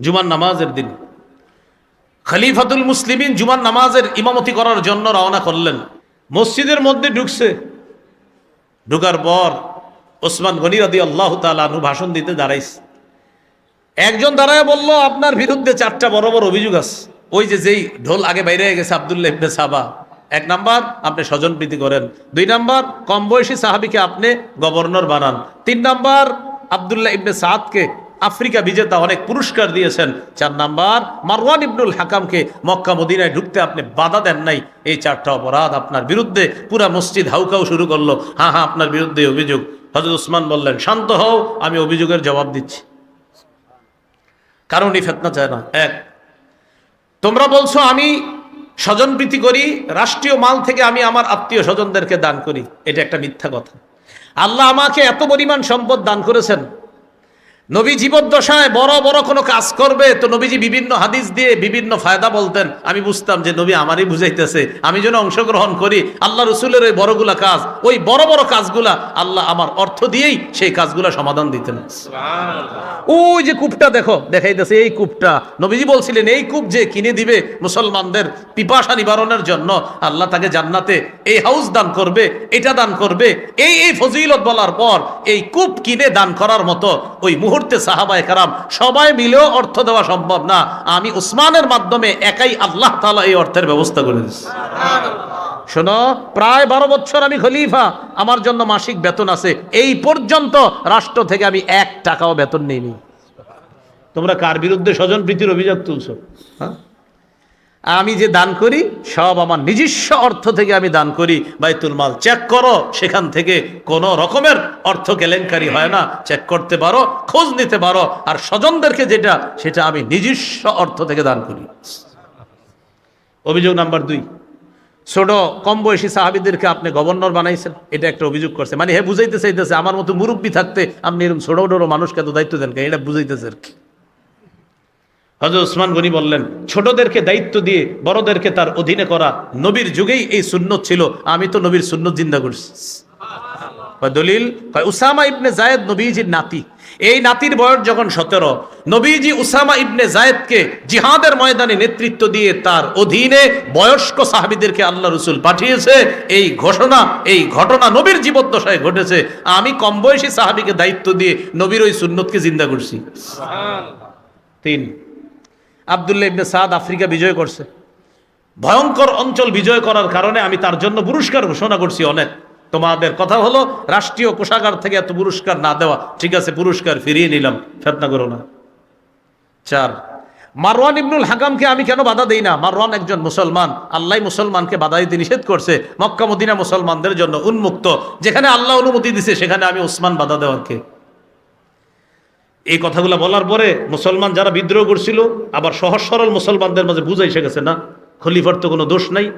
জুমার নামাজের দিন। খলিফাতুল মুসলিমিন জুমার নামাজের ইমামতি করার জন্য রওনা করলেন। মসজিদের মধ্যে ঢুকছে। ঢুকার পর ওসমান গনি রাদি আল্লাহ তালু ভাষণ দিতে দাঁড়াইছে। একজন দাঁড়ায় বলল, আপনার বিরুদ্ধে চারটা বড় বড় অভিযোগ আছে। ওই যে যেই ঢোল আগে বাইরে গেছে আবদুল্লাহ ইবনে সাবা। এক নাম্বার, আপনি স্বজন প্রীতি করেন। দুই নাম্বার, কম বয়সী সাহাবিকে আপনি গভর্নর বানান। তিন নাম্বার, আবদুল্লাহ ইবনে সাদকে আফ্রিকা বিজেতা অনেক পুরস্কার দিয়েছেন। চার নাম্বার, মারওয়ান ইবনুল হাকামকে মক্কা মদিনায় ঢুকতে আপনি বাধা দেন নাই। এই চারটা অপরাধ আপনার বিরুদ্ধে পুরা মসজিদ হাউকাউ শুরু করল। হ্যাঁ হ্যাঁ আপনার বিরুদ্ধে অভিযোগ। হজরত উসমান বললেন, শান্ত হও, আমি অভিযোগের জবাব দিচ্ছি। কারণ এই ফেতনা চায় না। এক, তোমরা বলছো, আমি স্বজনপ্রীতি করি, রাষ্ট্রীয় মাল থেকে আমি আমার আত্মীয় স্বজনদেরকে দান করি। এটা একটা মিথ্যা কথা। আল্লাহ আমাকে এত পরিমাণ সম্পদ দান করেছেন নবী জীবদ্দশায় বড় বড় কোনো কাজ করবে? তো নবীজি বিভিন্ন হাদিস দিয়ে বিভিন্ন ফায়দা বলতেন। আমি বুঝতাম যে নবী আমারই বুঝাইতেছে। আমি যেন অংশগ্রহণ করি আল্লাহ রসুলের ওই বড়গুলা কাজ ওই বড় বড় কাজগুলা আল্লাহ আমার অর্থ দিয়েই সেই কাজগুলা সমাধান দিতেন। ওই যে কূপটা দেখো দেখাইতেছে এই কূপটা। নবীজি বলছিলেন এই কূপ যে কিনে দিবে মুসলমানদের পিপাসা নিবারণের জন্য আল্লাহ তাকে জান্নাতে এই হাউস দান করবে এটা দান করবে। এই এই ফজিলত বলার পর এই কূপ কিনে দান করার মতো ওই মুহূর্তে সাহাবায় কারাম সবাই মিলেও অর্থ দেওয়া সম্ভব না। আমি উসমানের মাধ্যমে একাই আল্লাহ তালা এই অর্থের ব্যবস্থা করে দিচ্ছি শোনো প্রায় বারো বছর আমি খলিফা আমার জন্য মাসিক বেতন আছে। এই পর্যন্ত রাষ্ট্র থেকে আমি এক টাকাও বেতন নিইনি। তোমরা কার বিরুদ্ধে স্বজন প্রীতির অভিযোগ তুলছো? হ্যাঁ? আমি যে দান করি, সব আমার নিজস্ব অর্থ থেকে আমি দান করি। বাইতুল মাল চেক করো, সেখান থেকে কোনো রকমের অর্থ কেলেঙ্কারি হয় না। চেক করতে পারো, খোঁজ নিতে পারো, আর স্বজনদেরকে যেটা, সেটা আমি নিজস্ব অর্থ থেকে দান করি। অভিযোগ নাম্বার দুই। ছোট, কম বয়সী সাহাবিদেরকে আপনি গভর্নর বানাইছেন। এটা একটা অভিযোগ করছে। মানে হে বুঝাইতে চাইতেছে, আমার মতো মুরব্বী থাকতে আপনি এরকম ছোট ছোট মানুষকে এত দায়িত্ব দেন এটা বুঝাইতেছে আর কি। হজরত ওসমান গনি বললেন ছোটদেরকে দায়িত্ব দিয়ে বড়দেরকে তার অধীনে করা নবীর যুগেই এই সুন্নত ছিল। আমি তো নবীর সুন্নত জিন্দা করছি। দলিল? উসামা ইবনে জায়েদ নবীজির নাতি। এই নাতির বয়স যখন সতেরো নবীজি উসামা ইবনে জায়েদকে জিহাদের ময়দানে নেতৃত্ব দিয়ে তার অধীনে বয়স্ক সাহাবিদেরকে আল্লাহ রসুল পাঠিয়েছে। এই ঘোষণা এই ঘটনা নবীর জীবদ্দশায় ঘটেছে। আমি কম বয়সী সাহাবিকে দায়িত্ব দিয়ে নবীর ওই সুন্নতকে জিন্দা করছি। তিন আবদুল্লাহ ইবনে সাদ আফ্রিকা বিজয় করছে। ভয়ঙ্কর অঞ্চল বিজয় করার কারণে আমি তার জন্য পুরস্কার ঘোষণা করছি অনেক। তোমাদের কথা হলো, রাষ্ট্রীয় কোষাগার থেকে এত পুরস্কার না দেওয়া। ঠিক আছে, পুরস্কার ফিরিয়ে নিলাম, ফেতনা করো না। চার, মারওয়ান ইবনুল হাকামকে আমি কেন বাধা দেই না? মারওয়ান একজন মুসলমান। আল্লাহ মুসলমানকে বাধা দিতে নিষেধ করছে। মক্কা মদিনা মুসলমানদের জন্য উন্মুক্ত। যেখানে আল্লাহ অনুমতি দিছে, সেখানে আমি ওসমান বাধা দেওয়ার কে এই কথাগুলো বলার পরে মুসলমান যারা বিদ্রোহ করছিল, আবার সহজ সরল মুসলমানদের মাঝে বুঝাই এসে গেছে, না, খলিফার তো কোনো দোষ নাই।